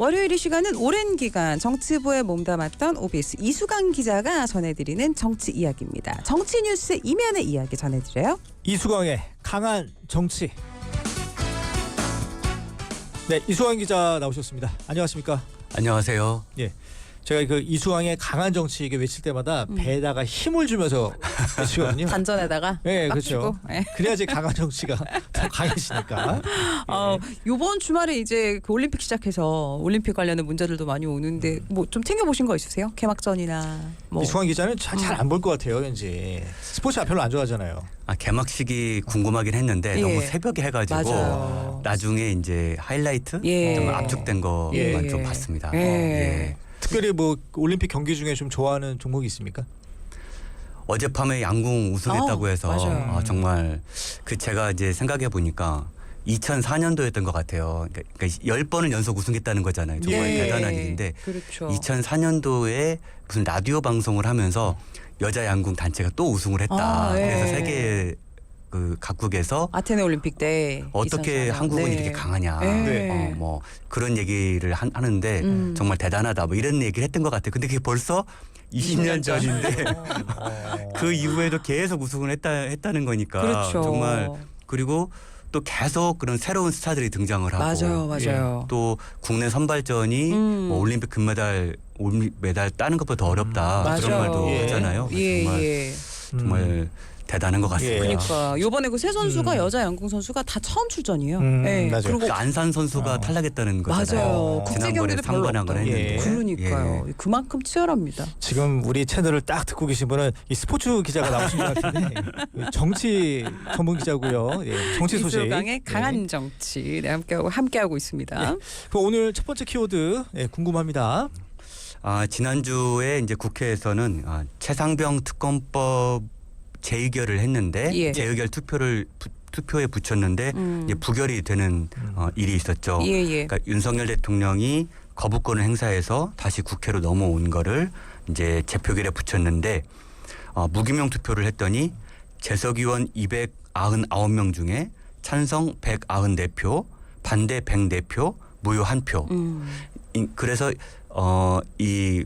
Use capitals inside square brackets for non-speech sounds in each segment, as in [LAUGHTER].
월요일 이 시간은 오랜 기간 정치부에 몸담았던 OBS 이수강 기자가 전해드리는 정치 이야기입니다. 정치 뉴스 이면의 이야기 전해드려요. 이수광의 강한 정치. 네, 이수광 기자 나오셨습니다. 안녕하십니까? 안녕하세요. 제가 그 이수광의 강한 정치 이게 외칠 때마다 음. 배에다가 힘을 주면서 [LAUGHS] 외치거든요. 단전에다가 네, 빡 그렇죠. 주고. 네. 그래야지 강한 정치가 [LAUGHS] 더 강해지니까. 어, 요번 주말에 이제 그 올림픽 시작해서 올림픽 관련된 문제들도 많이 오는데 뭐 좀 챙겨 보신 거 있으세요? 개막전이나 뭐 이수광 기자는 잘 안 볼 것 같아요, 왠지. 스포츠 별로 안 좋아하잖아요. 아, 개막식이 궁금하긴 했는데 예. 너무 새벽에 해가지고 맞아요. 나중에 이제 하이라이트 예. 좀 압축된 것만 예. 좀 봤습니다. 예. 예. 특별히 뭐 올림픽 경기 중에 좀 좋아하는 종목이 있습니까? 어젯밤에 양궁 우승했다고 어, 해서 맞아요. 아, 정말 그 제가 이제 생각해 보니까 2004년도였던 것 같아요. 그러니까, 그러니까 10번을 연속 우승했다는 거잖아요. 정말 예. 대단한 일인데 그렇죠. 2004년도에 무슨 라디오 방송을 하면서 여자 양궁 단체가 또 우승을 했다. 아, 예. 그래서 세계 그 각국에서 아테네 올림픽 때 어떻게 2004년. 한국은 네. 이렇게 강하냐, 네. 어, 뭐 그런 얘기를 한- 하는데 음. 정말 대단하다, 뭐 이런 얘기를 했던 것 같아요. 근데 그게 벌써 20년 전인데 어. 그 이후에도 계속 우승을 했다 했다는 거니까 그렇죠. 정말 그리고 또 계속 그런 새로운 스타들이 등장을 하고 맞아요, 맞아요. 또 국내 선발전이 음. 뭐 올림픽 금메달 올림픽 메달 따는 것보다 더 어렵다 맞아요. 그런 말도 예. 하잖아요. 예, 정말 예. 정말 대단한 것 같습니다. 예. 그러니까 요번에 그 세 선수가 음. 여자 양궁 선수가 다 처음 출전이에요. 음, 네. 맞아요. 그리고 그 안산 선수가 어. 탈락했다는 거잖아요. 맞아요. 국제 지난번에 경기도 별로 3관왕을 없다. 했는데. 예. 그러니까요. 그만큼 치열합니다. 지금 우리 채널을 딱 듣고 계신 분은 이 스포츠 기자가 나오신 것 같은데 [LAUGHS] 정치 전문 기자고요. 예, 정치 소식. 이수강의 강한 네. 정치 네, 함께하고 함께하고 있습니다. 그럼 오늘 첫 번째 키워드 예, 궁금합니다. 아, 지난주에 이제 국회에서는 아, 최상병 특검법 재의결을 했는데 예. 재의결 투표를 부- 투표에 붙였는데 음. 이제 부결이 되는 어, 일이 있었죠. 예, 예. 그러니까 윤석열 대통령이 거부권을 행사해서 다시 국회로 넘어온 거를 이제 재표결에 붙였는데 어, 무기명 투표를 했더니 재석 의원 299명 중에 찬성 194표, 반대 104표, 무효 1표. 음. 이- 그래서 어 이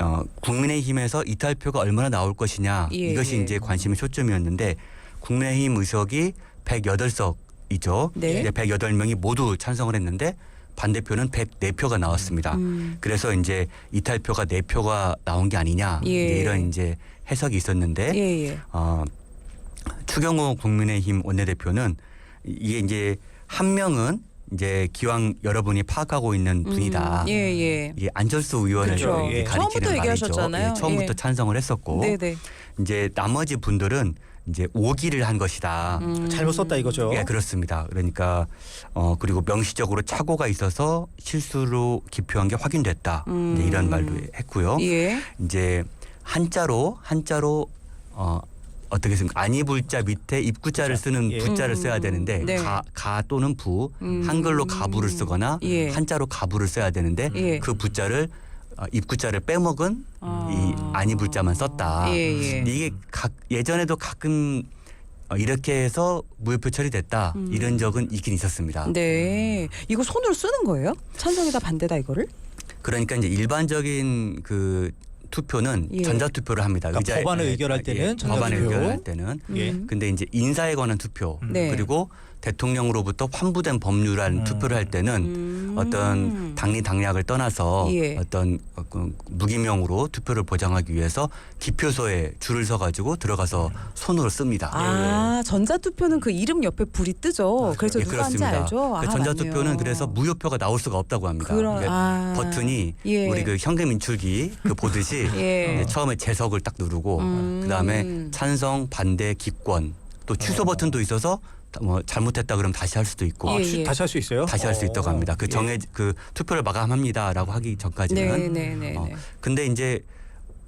어, 국민의힘에서 이탈표가 얼마나 나올 것이냐 예, 이것이 예. 이제 관심의 초점이었는데 국민의힘 의석이 108석이죠. 네. 108명이 모두 찬성을 했는데 반대표는 104표가 나왔습니다. 음. 그래서 이제 이탈표가 4표가 나온 게 아니냐 예. 이제 이런 이제 해석이 있었는데 예, 예. 어, 추경호 국민의힘 원내대표는 이게 이제 한 명은 이제 기왕 여러분이 파악하고 있는 분이다. 음, 예, 예. 이게 안철수 의원을 그렇죠. 이렇게 예. 가리키는 처음부터 말이죠. 얘기하셨잖아요. 예, 처음부터 예. 찬성을 했었고 네, 네. 이제 나머지 분들은 이제 오기를 한 것이다. 음. 잘못 썼다 이거죠. 예, 그렇습니다. 그러니까 어 그리고 명시적으로 착오가 있어서 실수로 기표한 게 확인됐다. 음. 이제 이런 말도 했고요. 예. 이제 한자로 한자로 어 어떻게 씁니까? 아니불자 밑에 입구자를 쓰는 예. 부자를 음. 써야 되는데 네. 가, 가 또는 부 음. 한글로 가부를 쓰거나 예. 한자로 가부를 써야 되는데 예. 그 부자를 어, 입구자를 빼먹은 아. 이 아니불자만 썼다. 예, 예. 이게 각 예전에도 가끔 어, 이렇게 해서 무효표 처리됐다 음. 이런 적은 있긴 있었습니다. 네. 이거 손으로 쓰는 거예요? 찬성이다 반대다 이거를? 그러니까 이제 일반적인 그 투표는 예. 전자투표를 합니다. 그러니까 의자에- 법안을 예, 의결할 예, 때는 법안을 전자투표. 의결할 때는 예. 음. 근데 이제 인사에 관한 투표 네. 그리고 대통령으로부터 환부된 법률안 음. 투표를 할 때는 음. 어떤 당리 당략을 떠나서 예. 어떤 어, 그 무기명으로 투표를 보장하기 위해서 기표소에 줄을 서 가지고 들어가서 손으로 씁니다. 아, 전자투표는 그 이름 옆에 불이 뜨죠. 그래서 예, 누가 한지 알죠? 아, 그 전자투표는 맞네요. 그래서 무효표가 나올 수가 없다고 합니다. 그런- 그러니까 아. 버튼이 예. 우리 그 현금 인출기 그 보듯이 [LAUGHS] 예. 처음에 재석을 딱 누르고 음. 그다음에 찬성, 반대, 기권 또 취소 어. 버튼도 있어서 뭐 잘못했다 그러면 다시 할 수도 있고 아, 예, 취- 예. 다시 할 수 있어요? 다시 할 수 있다고 합니다. 그 예. 정해 그 투표를 마감합니다라고 하기 전까지는 네, 네, 네, 어, 네. 근데 이제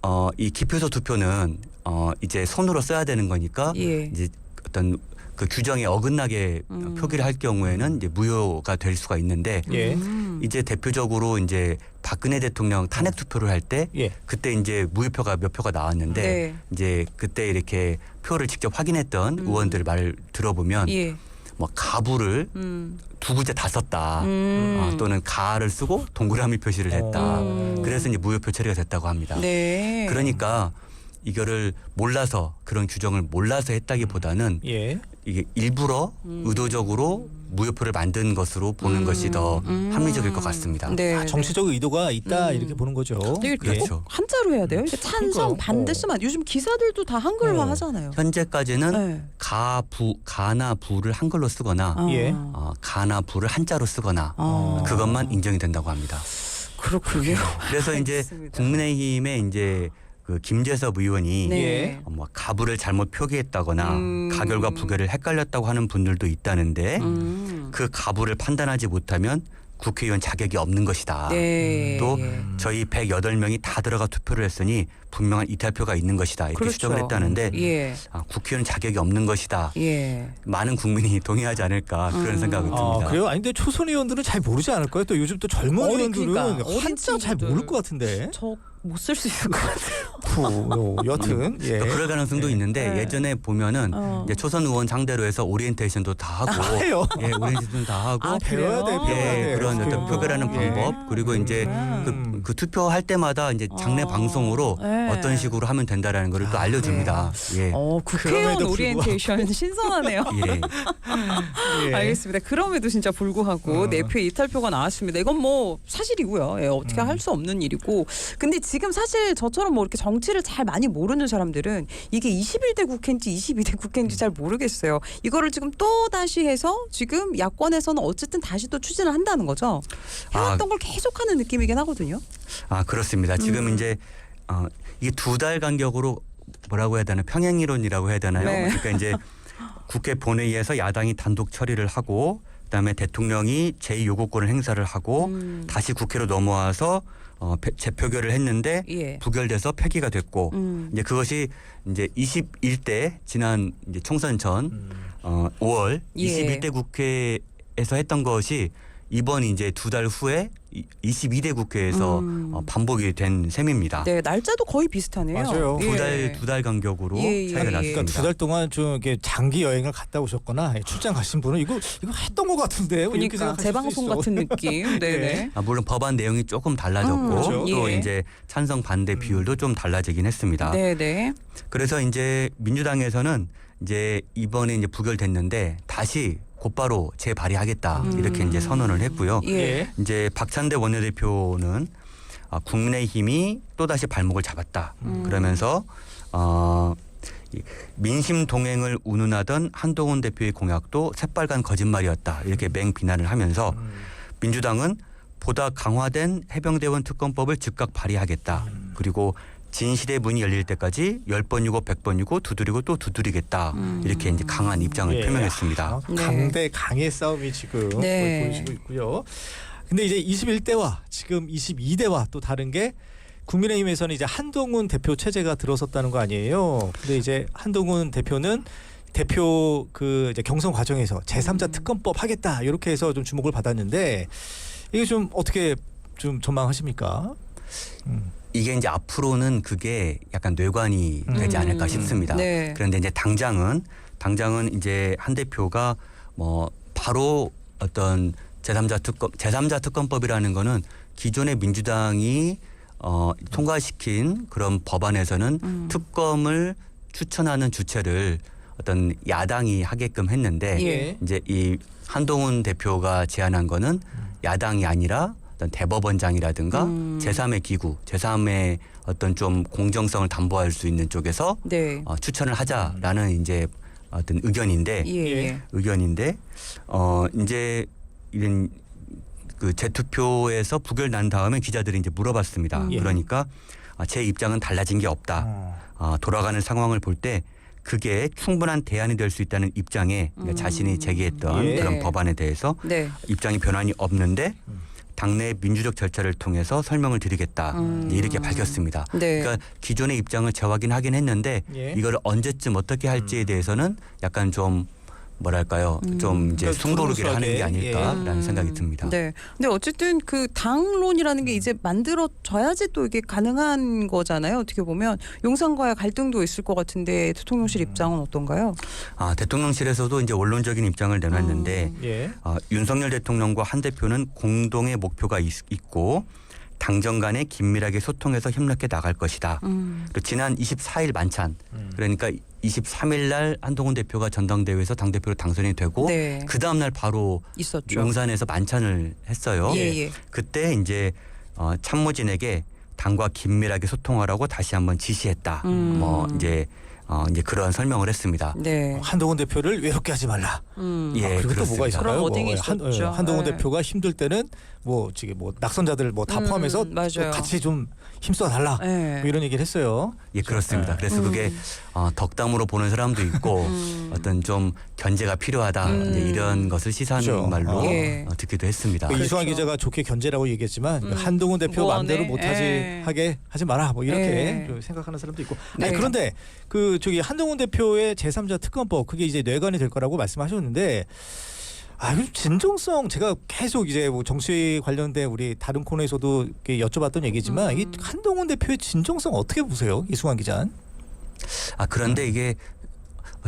어 이 기표소 투표는 어 이제 손으로 써야 되는 거니까 예. 이제 어떤 그 규정에 어긋나게 음. 표기를 할 경우에는 이제 무효가 될 수가 있는데 예. 음. 이제 대표적으로 이제 박근혜 대통령 탄핵 투표를 할 때 예. 그때 이제 무효표가 몇 표가 나왔는데 네. 이제 그때 이렇게 표를 직접 확인했던 음. 의원들 말 들어보면 예. 뭐 가부를 음. 두 글자 다 썼다. 음. 어, 또는 가를 쓰고 동그라미 표시를 했다. 음. 그래서 이제 무효표 처리가 됐다고 합니다. 네. 그러니까 이거를 몰라서 그런 규정을 몰라서 했다기보다는 예. 이게 일부러 음. 의도적으로 무효표를 만든 것으로 보는 음. 것이 더 음. 합리적일 것 같습니다. 네. 아, 정치적 의도가 있다 음. 이렇게 보는 거죠. 이게 그렇죠. 꼭 한자로 해야 돼요. 이게 찬성 그러니까요. 반대 어. 요즘 기사들도 다 한글화 어. 하잖아요. 현재까지는 네. 가, 부, 가나 부를 한글로 쓰거나 아. 예. 어, 가나 부를 한자로 쓰거나 아. 그것만 인정이 된다고 합니다. 그렇군요. 그래서 이제 알겠습니다. 국민의힘의 이제 그 김재섭 의원이 네. 어, 뭐 가부를 잘못 표기했다거나 음. 가결과 부결을 헷갈렸다고 하는 분들도 있다는데 음. 그 가부를 판단하지 못하면 국회의원 자격이 없는 것이다. 네. 또 예. 저희 108명이 다 들어가 투표를 했으니 분명한 이탈표가 있는 것이다. 이렇게 그렇죠. 지적을 했다는데 예. 아, 국회의원 자격이 없는 것이다. 예. 많은 국민이 [LAUGHS] 동의하지 않을까 그런 음. 생각이 듭니다. 아, 그래요? 아니 근데 초선 의원들은 잘 모르지 않을까요? 또 요즘 또 젊은 어린- 의원들은 그러니까, 어린 한자 잘 친구들. 모를 것 같은데. 저 못 쓸 수 있을 것 같아요. [LAUGHS] 푸, 여튼 예. 또 그럴 가능성도 네. 있는데 네. 예전에 보면은 어. 이제 초선 의원 상대로 해서 오리엔테이션도 다 하고 [LAUGHS] 해요. 예, 오리엔테이션 다 하고 아, 배워야 돼, 그래요? 배워야 예, 돼. 그런 어떤. 표결하는 예. 방법 그리고 이제 음. 그, 그 투표할 때마다 이제 장례 어. 방송으로 네. 어떤 식으로 하면 된다라는 거를 또 아, 알려줍니다. 예. 어, 국회의원 그럼에도 오리엔테이션 [LAUGHS] 신선하네요. 예. [LAUGHS] 예. 알겠습니다. 그럼에도 진짜 불구하고 어. 내표 이탈표가 나왔습니다. 이건 뭐 사실이고요. 예, 어떻게 음. 할수 없는 일이고. 근데 지금 사실 저처럼 뭐 이렇게 정치를 잘 많이 모르는 사람들은 이게 21대 국회인지 22대 국회인지 잘 모르겠어요. 이거를 지금 또 다시 해서 지금 야권에서는 어쨌든 다시 또 추진을 한다는 거죠. 해왔던 걸 계속하는 느낌이긴 하거든요. 아 그렇습니다. 지금 음. 이제 어, 이게 두달 간격으로 뭐라고 해야 되나 평행 이론이라고 해야 되나요? 네. 그러니까 이제 [LAUGHS] 국회 본회의에서 야당이 단독 처리를 하고 그다음에 대통령이 제 요구권을 행사를 하고 음. 다시 국회로 넘어와서 어, 배- 재표결을 했는데 예. 부결돼서 폐기가 됐고 음. 이제 그것이 이제 21대 지난 이제 총선 전 음. 어, 5월 예. 21대 국회에서 했던 것이 이번 이제 두 달 후에 이- 22대 국회에서 음. 어, 반복이 된 셈입니다. 네, 날짜도 거의 비슷하네요. 맞아요. 두 달 예. 두달 간격으로 예, 예, 차이가 예. 났습니다. 그러니까 두 달 동안 좀 이렇게 장기 여행을 갔다 오셨거나 예, 출장 가신 분은 이거 이거 했던 것 같은데 그러니까 재방송. 같은 느낌. [LAUGHS] 네 네. 아, 물론 법안 내용이 조금 달라졌고 음, 그렇죠. 또 예. 이제 찬성 반대 음. 비율도 좀 달라지긴 했습니다. 네 네. 그래서 이제 민주당에서는 이제 이번에 이제 부결됐는데 다시 곧바로 재발의하겠다 음. 이렇게 이제 선언을 했고요. 예. 예. 이제 박찬대 원내대표는 아, 국민의힘이 또 다시 발목을 잡았다. 음. 그러면서 어, 이 민심 동행을 운운하던 한동훈 대표의 공약도 새빨간 거짓말이었다. 이렇게 맹 비난을 하면서 음. 민주당은 보다 강화된 해병대원 특검법을 즉각 발의하겠다. 음. 그리고 진실의 문이 열릴 때까지 열 번이고 백 번이고 두드리고 또 두드리겠다. 음. 이렇게 이제 강한 입장을 예. 표명했습니다. 아, 네. 강대 강의 싸움이 지금 네. 보여지고 있고요. 근데 이제 21대와 지금 22대와 또 다른 게 국민의힘에서는 이제 한동훈 대표 체제가 들어섰다는 거 아니에요. 근데 이제 한동훈 대표는 대표 그 이제 경선 과정에서 제3자 음. 특검법 하겠다 이렇게 해서 좀 주목을 받았는데 이게 좀 어떻게 좀 전망하십니까? 음. 이게 이제 앞으로는 그게 약간 뇌관이 되지 음. 않을까 싶습니다. 네. 그런데 이제 당장은 당장은 이제 한 대표가 뭐 바로 어떤 제3자 특검 제3자 특검법이라는 거는 기존의 민주당이 어 통과시킨 그런 법안에서는 음. 특검을 추천하는 주체를 어떤 야당이 하게끔 했는데 예. 이제 이 한동훈 대표가 제안한 거는 야당이 아니라 어떤 대법원장이라든가 음. 제3의 기구, 제3의 어떤 좀 공정성을 담보할 수 있는 쪽에서 네. 어, 추천을 하자라는 이제 어떤 의견인데 예. 예. 의견인데 어 이제 이런 그 재투표에서 부결 난 다음에 기자들이 이제 물어봤습니다. 음. 예. 그러니까 아, 제 입장은 달라진 게 없다. 어. 아, 돌아가는 상황을 볼 때 그게 충분한 대안이 될 수 있다는 입장에 그러니까 음. 자신이 제기했던 예. 그런 네. 법안에 대해서 네. 입장이 변환이 없는데 음. 당내 민주적 절차를 통해서 설명을 드리겠다 음. 이렇게 밝혔습니다. 네. 그러니까 기존의 입장을 재확인하긴 했는데 예. 이걸 언제쯤 어떻게 할지에 음. 대해서는 약간 좀 뭐랄까요 음. 좀 이제 그러니까 숨고르기를 하는 게 아닐까라는 예. 생각이 음. 듭니다. 네. 근데 어쨌든 그 당론이라는 게 이제 만들어져야지 또 이게 가능한 거잖아요. 어떻게 보면 용산과의 갈등도 있을 것 같은데 대통령실 음. 입장은 어떤가요? 아 대통령실에서도 이제 원론적인 입장을 내놨는데 음. 예. 어, 윤석열 대통령과 한 대표는 공동의 목표가 있, 있고 당정 간에 긴밀하게 소통해서 협력해 나갈 것이다. 음. 그리고 지난 24일 만찬 음. 그러니까 23일 날 한동훈 대표가 전당대회에서 당 대표로 당선이 되고 네. 그 다음 날 바로 있었죠. 용산에서 만찬을 했어요. 예, 예. 그때 이제 어, 참모진에게 당과 긴밀하게 소통하라고 다시 한번 지시했다. 음. 뭐 이제 어, 이제 그런 설명을 했습니다. 네. 한동훈 대표를 외롭게 하지 말라. 음. 예, 아, 그리고 또 그렇습니다. 뭐가 있을까요? 그런 워딩이 뭐 한, 있었죠. 어, 한동훈 네. 대표가 힘들 때는 뭐 지금 뭐 낙선자들 뭐 다 음, 포함해서 맞아요. 또 같이 좀 힘써 달라. 네. 뭐 이런 얘기를 했어요. 예, 그렇습니다. 네. 그래서 그게 음. 어, 덕담으로 보는 사람도 있고 음. 어떤 좀 견제가 필요하다 음. 이제 이런 것을 시사하는 그렇죠. 말로 예. 어, 듣기도 했습니다. 그 그렇죠. 이수환 기자가 좋게 견제라고 얘기했지만 음. 한동훈 대표 뭐 마음대로 네. 못하지 예. 하게 하지 마라 뭐 이렇게 예. 좀 생각하는 사람도 있고 네. 아니, 그런데 그 저기 한동훈 대표의 제3자 특검법 그게 이제 뇌관이 될 거라고 말씀하셨는데 아, 이 진정성 제가 계속 이제 뭐 정치 관련된 우리 다른 코너에서도 이렇게 여쭤봤던 얘기지만 음. 이 한동훈 대표의 진정성 어떻게 보세요, 이수환 기자? 아 그런데 이게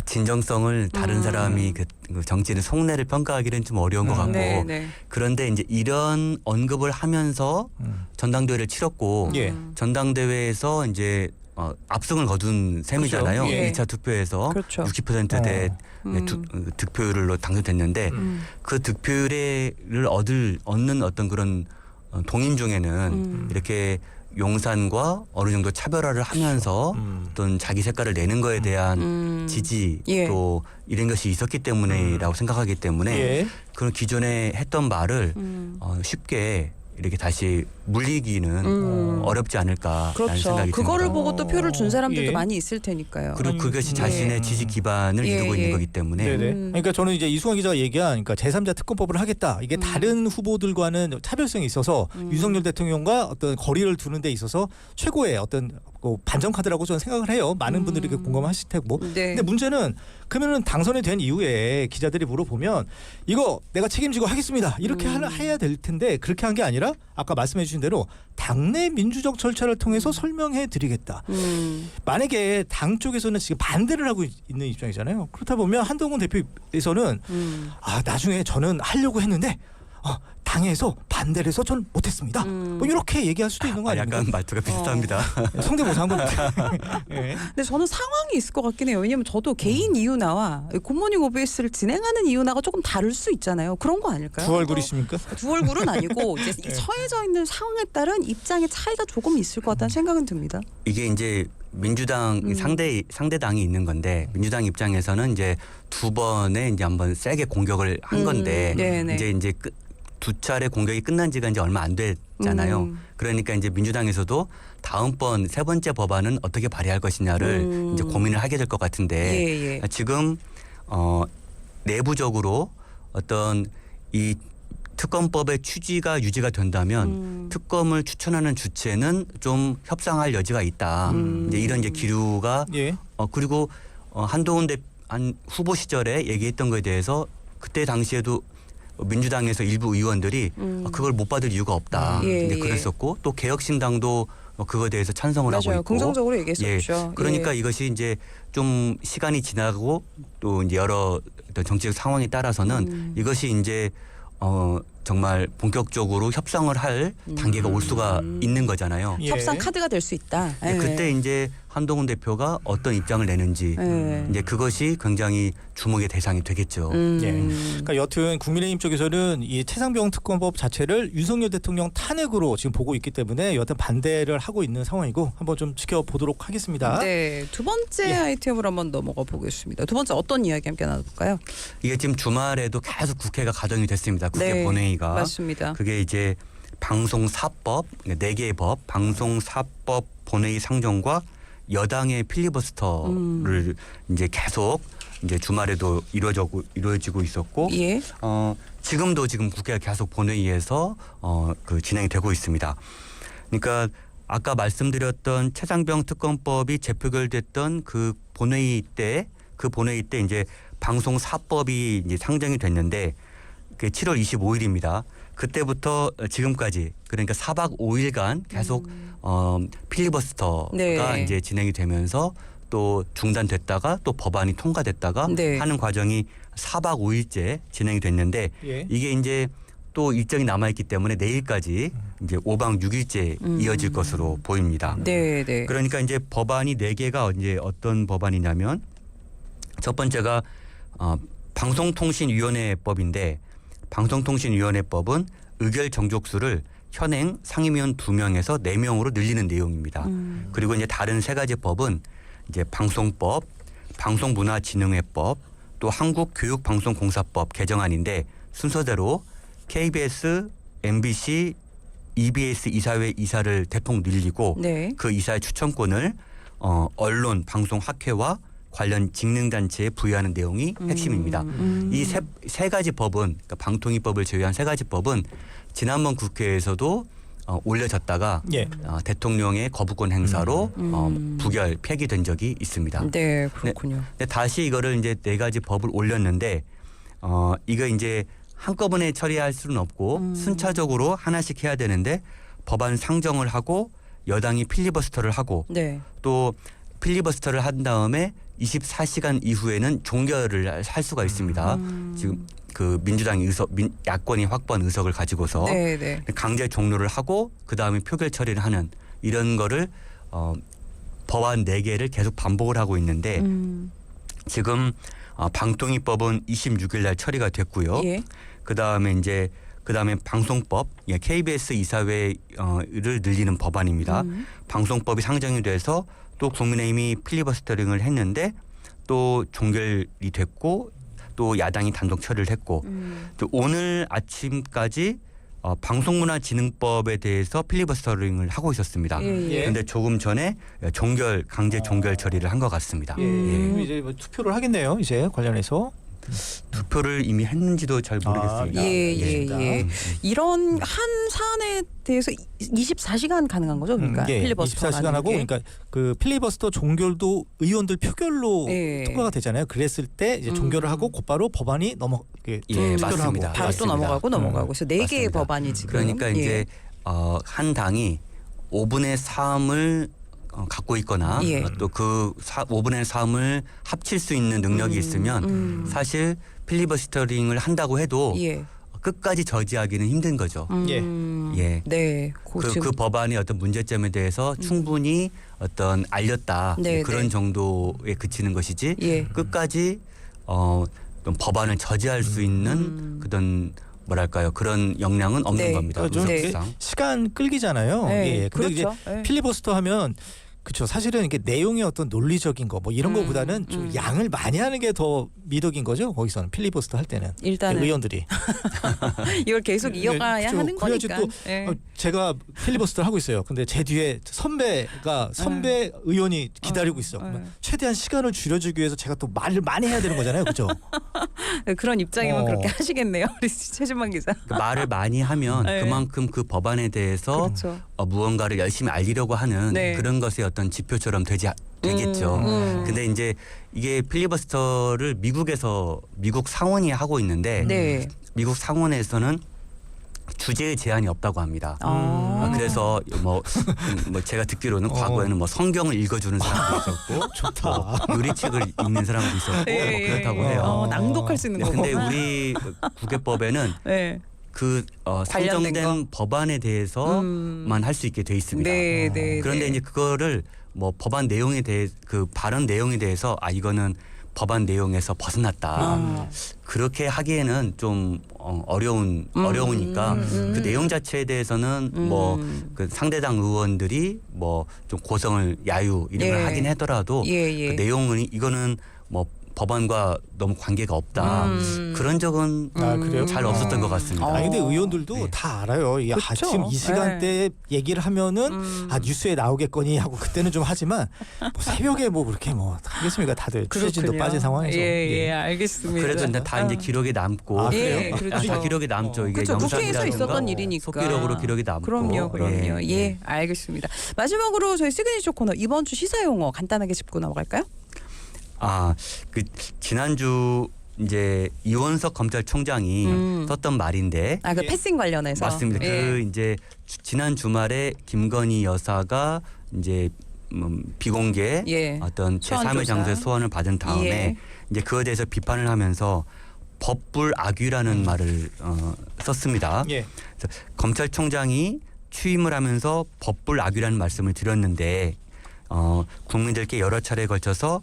진정성을 다른 음. 사람이 그, 그 정치는 속내를 평가하기는 좀 어려운 것 음. 같고 네, 네. 그런데 이제 이런 언급을 하면서 음. 전당대회를 치렀고 예. 음. 전당대회에서 이제 어, 압승을 거둔 셈이잖아요. 그렇죠. 예. 이 2차 투표에서 그렇죠. 60%대 음. 두, 어, 득표율로 당선됐는데 음. 그 득표율을 얻을 얻는 어떤 그런 어, 동인 중에는 음. 이렇게 용산과 어느 정도 차별화를 하면서 음. 어떤 자기 색깔을 내는 거에 대한 음. 지지 예. 또 이런 것이 있었기 때문에라고 생각하기 때문에 예. 그런 기존에 했던 말을 음. 어, 쉽게 이렇게 다시 물리기는 음. 어렵지 않을까라는 그렇죠. 생각이 그거를 듭니다. 보고 또 표를 준 사람들도 예. 많이 있을 테니까요. 그리고 그것이 음. 자신의 예. 지지 기반을 예, 이루고 예. 있는 거기 때문에 네네. 음. 그러니까 저는 이제 이수환 기자가 얘기한 그러니까 제3자 특검법을 하겠다. 이게 음. 다른 후보들과는 차별성이 있어서 음. 윤석열 대통령과 어떤 거리를 두는 데 있어서 최고의 어떤 뭐 반전 카드라고 저는 생각을 해요. 많은 분들이 그 음. 공감하실 테고. 네. 근데 문제는 그러면은 당선이 된 이후에 기자들이 물어보면 이거 내가 책임지고 하겠습니다. 이렇게 음. 하 해야 될 텐데 그렇게 한 게 아니라 아까 말씀해 주신 대로 당내 민주적 절차를 통해서 설명해 드리겠다. 음. 만약에 당 쪽에서는 지금 반대를 하고 있- 있는 입장이잖아요. 그렇다 보면 한동훈 대표에서는 음. 아 나중에 저는 하려고 했는데 어, 당에서 반대를 해서 전 못했습니다. 음. 뭐 이렇게 얘기할 수도 있는 거 아, 아닙니까? 약간 말투가 비슷합니다. 성대모사 한 거니까. [LAUGHS] 예. 근데 저는 상황이 있을 것 같긴 해요. 왜냐면 저도 개인 이유나와 굿모닝 OBS를 진행하는 이유나가 조금 다를 수 있잖아요. 그런 거 아닐까요? 두 얼굴이십니까? 두 얼굴은 아니고 [LAUGHS] 이제 네. 처해져 있는 상황에 따른 입장의 차이가 조금 있을 것 같다는 생각은 듭니다. 이게 이제 민주당 음. 상대 상대당이 있는 건데 민주당 입장에서는 이제 두 번에 이제 한번 세게 공격을 한 음, 건데 네네. 이제 이제 끝- 두 차례 공격이 끝난 지가 이제 얼마 안 됐잖아요. 음. 그러니까 이제 민주당에서도 다음번 세 번째 법안은 어떻게 발의할 것이냐를 음. 이제 고민을 하게 될 것 같은데 예, 예. 지금 어 내부적으로 어떤 이 특검법의 취지가 유지가 된다면 음. 특검을 추천하는 주체는 좀 협상할 여지가 있다. 음. 이제 이런 이제 기류가 예. 어 그리고 어 한동훈 대한 후보 시절에 얘기했던 거에 대해서 그때 당시에도 민주당에서 일부 의원들이 음. 어, 그걸 못 받을 이유가 없다. 예, 이제 예. 그랬었고 또 개혁신당도 어, 그거에 대해서 찬성을 하고 맞아요. 있고 긍정적으로 얘기했었죠. 그러니까 예. 이것이 이제 좀 시간이 지나고 또 이제 여러 어떤 정치적 상황에 따라서는 음. 이것이 이제 어 정말 본격적으로 협상을 할 단계가 올 수가 음. 있는 거잖아요. 예. 협상 카드가 될 수 있다. 예. 그때 이제 한동훈 대표가 어떤 입장을 내는지 예. 이제 그것이 굉장히 주목의 대상이 되겠죠. 음. 예. 그러니까 여튼 국민의힘 쪽에서는 이 최상병 특검법 자체를 윤석열 대통령 탄핵으로 지금 보고 있기 때문에 여튼 반대를 하고 있는 상황이고 한번 좀 지켜보도록 하겠습니다. 네, 두 번째 예. 아이템으로 한번 넘어가 보겠습니다. 두 번째 어떤 이야기 함께 나눠볼까요? 이게 지금 주말에도 계속 국회가 가동이 됐습니다. 국회 네, 본회의가 맞습니다. 그게 이제 방송사법 네 개의 법 방송사법 본회의 상정과 여당의 필리버스터를 음. 이제 계속 이제 주말에도 이루어지고 이루어지고 있었고 예. 어 지금도 지금 국회가 계속 본회의에서 어 그 진행이 되고 있습니다. 그러니까 아까 말씀드렸던 최상병 특검법이 재표결됐던 그 본회의 때 그 본회의 때 이제 방송 사법이 이제 상정이 됐는데 그 7월 25일입니다. 그때부터 지금까지 그러니까 4박 5일간 계속 어 필리버스터가 네. 이제 진행이 되면서 또 중단됐다가 또 법안이 통과됐다가 네. 하는 과정이 4박 5일째 진행이 됐는데 예. 이게 이제 또 일정이 남아 있기 때문에 내일까지 이제 5박 6일째 음. 이어질 것으로 보입니다. 네, 네. 그러니까 이제 법안이 네 개가 이제 어떤 법안이냐면 첫 번째가 어, 방송통신위원회법인데 방송통신위원회법은 의결 정족수를 현행 상임위원 두 명에서 네 명으로 늘리는 내용입니다. 음. 그리고 이제 다른 세 가지 법은 이제 방송법, 방송문화진흥회법, 또 한국교육방송공사법 개정안인데 순서대로 KBS, MBC, EBS 이사회 이사를 대폭 늘리고 네. 그 이사의 추천권을 어, 언론 방송학회와 관련 직능단체에 부여하는 내용이 핵심입니다. 음. 이세 세 가지 법은 그러니까 방통위법을 제외한 세 가지 법은 지난번 국회에서도 어, 올려졌다가 예. 어, 대통령의 거부권 행사로 음. 어, 음. 부결 폐기된 적이 있습니다. 네, 그렇군요. 근데 다시 이거를 이제 네 가지 법을 올렸는데 어 이거 이제 한꺼번에 처리할 수는 없고 음. 순차적으로 하나씩 해야 되는데 법안 상정을 하고 여당이 필리버스터를 하고 네. 또 필리버스터를 한 다음에 24시간 이후에는 종결을 할 수가 있습니다. 음. 지금 그 민주당이 의석 민, 야권이 확보한 의석을 가지고서 네, 네. 강제 종료를 하고 그 다음에 표결 처리를 하는 이런 거를 어 법안 네 개를 계속 반복을 하고 있는데 음. 지금 어, 방통위법은 26일 날 처리가 됐고요. 예. 그 다음에 이제 그 다음에 방송법, 예, KBS 이사회를 늘리는 법안입니다. 음. 방송법이 상정이 돼서 또 국민의힘이 필리버스터링을 했는데 또 종결이 됐고 또 야당이 단독 처리를 했고 음. 또 오늘 아침까지 어, 방송문화진흥법에 대해서 필리버스터링을 하고 있었습니다. 예, 예. 예. 근데 조금 전에 종결 강제 종결 처리를 한 것 같습니다. 예. 음. 그럼 이제 뭐 투표를 하겠네요. 이제 관련해서. 투표를 이미 했는지도 잘 모르겠습니다. 아, 예, 예. 예. 음. 이런 한 사안에 대해서 24시간 가능한 거죠, 그러니까 예. 필리버스터 24시간 하고 그러니까 그 필리버스터 종결도 의원들 표결로 예. 통과가 되잖아요. 그랬을 때 이제 음. 종결을 하고 곧바로 법안이 넘어 그 예, 투표를 맞습니다. 하고. 바로 또. 넘어가고 음. 넘어가고 그래서 네 개의. 법안이 지금 그러니까 예. 이제 어, 한 당이 5분의 3을 어, 갖고 있거나 예. 또그 5분의 3을 합칠 수 있는 능력이 음, 있으면 음. 사실 필리버스터링을 한다고 해도 예. 끝까지 저지하기는 힘든 거죠. 음. 예. 네. 그, 그, 법안의 어떤 문제점에 대해서 충분히 어떤 알렸다 음. 네, 그런 네. 정도에 그치는 것이지 예. 끝까지 어, 좀 법안을 저지할 수 있는 음. 그런 뭐랄까요 그런 역량은 없는 네. 겁니다. 좀 네. 시간 끌기잖아요. 네, 예. 근데 그렇죠. 이제 예. 필리버스터 하면 그렇죠. 사실은 이게 내용의 어떤 논리적인 거 뭐 이런 음, 거보다는 좀 음. 양을 많이 하는 게 더 미덕인 거죠. 거기서는 필리버스터 할 때는 일단은 의원들이 [LAUGHS] 이걸 계속 예, 이어가야 그렇죠. 하는 그래야지 거니까. 또 예. 어, 제가 필리버스터를 하고 있어요. 근데 제 뒤에 선배가 선배 의원이 기다리고 어, 있어. 어. 그러면 최대한 시간을 줄여주기 위해서 제가 또 말을 많이 해야 되는 거잖아요. 그렇죠? [LAUGHS] 그런 입장이면 어. 그렇게 하시겠네요. [LAUGHS] 우리 최준만 기자. 그 말을 많이 하면 네. 그만큼 그 법안에 대해서 그렇죠. 어, 무언가를 열심히 알리려고 하는 네. 그런 것의 어떤 지표처럼 되지 되겠죠. 음, 음. 근데 이제 이게 필리버스터를 미국에서 미국 상원이 하고 있는데 네. 미국 상원에서는 주제의 제한이 없다고 합니다. 아. 아, 그래서 뭐, 음, 뭐 제가 듣기로는 어. 과거에는 뭐 성경을 읽어주는 사람도 있었고 [LAUGHS] 좋다. 뭐 유리책을 읽는 사람도 있었고 예, 뭐 예, 그렇다고 예. 해요. 어, 낭독할 수 있는 네. 근데 우리 국회법에는 네. 그 어, 관련된 상정된 법안에 대해서만 음. 할수 있게 돼 있습니다. 네, 네. 그런데 네. 이제 그거를 뭐 법안 내용에 대해 그 발언 내용에 대해서 아 이거는 법안 내용에서 벗어났다. 아. 그렇게 하기에는 좀 어, 어려운 음, 어려우니까 음, 음. 그 내용 자체에 대해서는 뭐 음. 그 상대당 의원들이 뭐 좀 고성을 야유 이런 걸 예. 하긴 하더라도 예, 예. 그 내용은 이거는 뭐 법안과 너무 관계가 없다. 음. 그런 적은 아, 그래요? 잘 없었던 것 같습니다. 어. 아 근데 의원들도 네. 다 알아요. 이게 아, 그쵸. 지금 이 시간대에 얘기를 하면은 음. 아 뉴스에 나오겠거니 하고 그때는 좀 하지만 뭐 새벽에 뭐 그렇게 뭐 하겠습니까? 다들 취재진도 그렇군요. 빠진 상황에서. 예, 예, 예. 알겠습니다. 그래도 이제 다 이제 아. 기록에 남고 아, 예, 그래요? 그렇죠. 다 기록에 남죠. 어. 이게 그렇죠. 국회에서 영상이라든가 있었던 일이니까. 속기록으로 기록이 남고. 그럼요, 그럼요. 예, 예. 알겠습니다. 마지막으로 저희 시그니처 코너 이번 주 시사 용어 간단하게 짚고 넘어갈까요? 아, 그 지난주 이제 이원석 검찰총장이 음. 썼던 말인데 아그 예. 패싱 관련해서 맞습니다. 예. 그 이제 주- 지난 주말에 김건희 여사가 이제 음, 비공개 예. 어떤 소환 제3의 조사. 장소에 소환을 받은 다음에 예. 이제 그에 대해서 비판을 하면서 법불 악유라는 말을 어, 썼습니다. 예. 검찰총장이 취임을 하면서 법불 악유라는 말씀을 드렸는데 어, 국민들께 여러 차례에 걸쳐서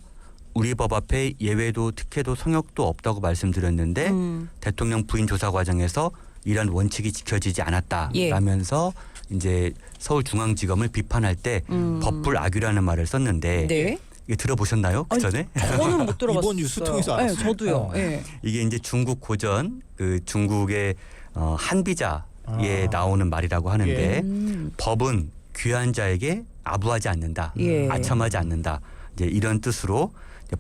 우리 법 앞에 예외도 특혜도 성역도 없다고 말씀드렸는데 음. 대통령 부인 조사 과정에서 이런 원칙이 지켜지지 예. 않았다라면서 이제 서울중앙지검을 비판할 때 음. 법불 악유라는 말을 썼는데 네. 이게 들어보셨나요? 그 전에 저는 못 들어봤어요. 이번 뉴스 통해서 네, 알았어요. 저도요. 어. 예. 이게 이제 중국 고전 그 중국의 어, 한비자에 아. 나오는 말이라고 하는데 예. 음. 법은 귀한 자에게 아부하지 않는다, 예. 아첨하지 않는다. 이제 이런 뜻으로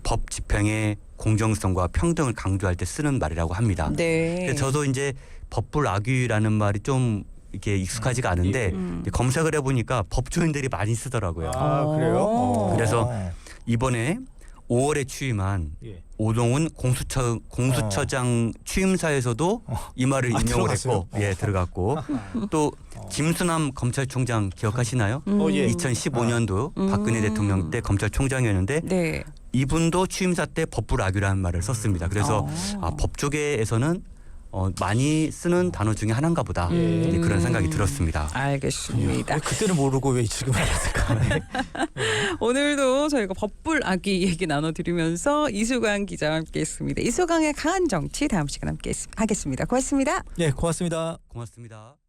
법 집행의 공정성과 평등을 강조할 때 쓰는 말이라고 합니다. 네. 저도 이제 법불 악유라는 말이 좀 이렇게 익숙하지가 않은데 음. 이제 검색을 해보니까 법조인들이 많이 쓰더라고요. 아 그래요? 어. 그래서 이번에 5월에 취임한 예. 오동훈 공수처 공수처장 취임사에서도 어. 이 말을 아, 인용을 들어갔어요? 했고 예 들어갔고 [LAUGHS] 또 어. 김수남 검찰총장 기억하시나요? 음. 어, 예. 2015년도 음. 박근혜 대통령 때 검찰총장이었는데 네. 이분도 취임사 때 법불 악유라는 말을 썼습니다. 그래서 어. 아, 법조계에서는 어, 많이 쓰는 단어 중에 하나인가 보다 예. 이제 그런 생각이 들었습니다. 알겠습니다. 왜 그때는 모르고 왜 지금 알았을까? [LAUGHS] [LAUGHS] 오늘도 저희가 법불 악기 얘기 나눠드리면서 이수강 기자와 함께했습니다. 이수강의 강한 정치 다음 시간 함께 하겠습니다. 고맙습니다. 예, 고맙습니다. 고맙습니다.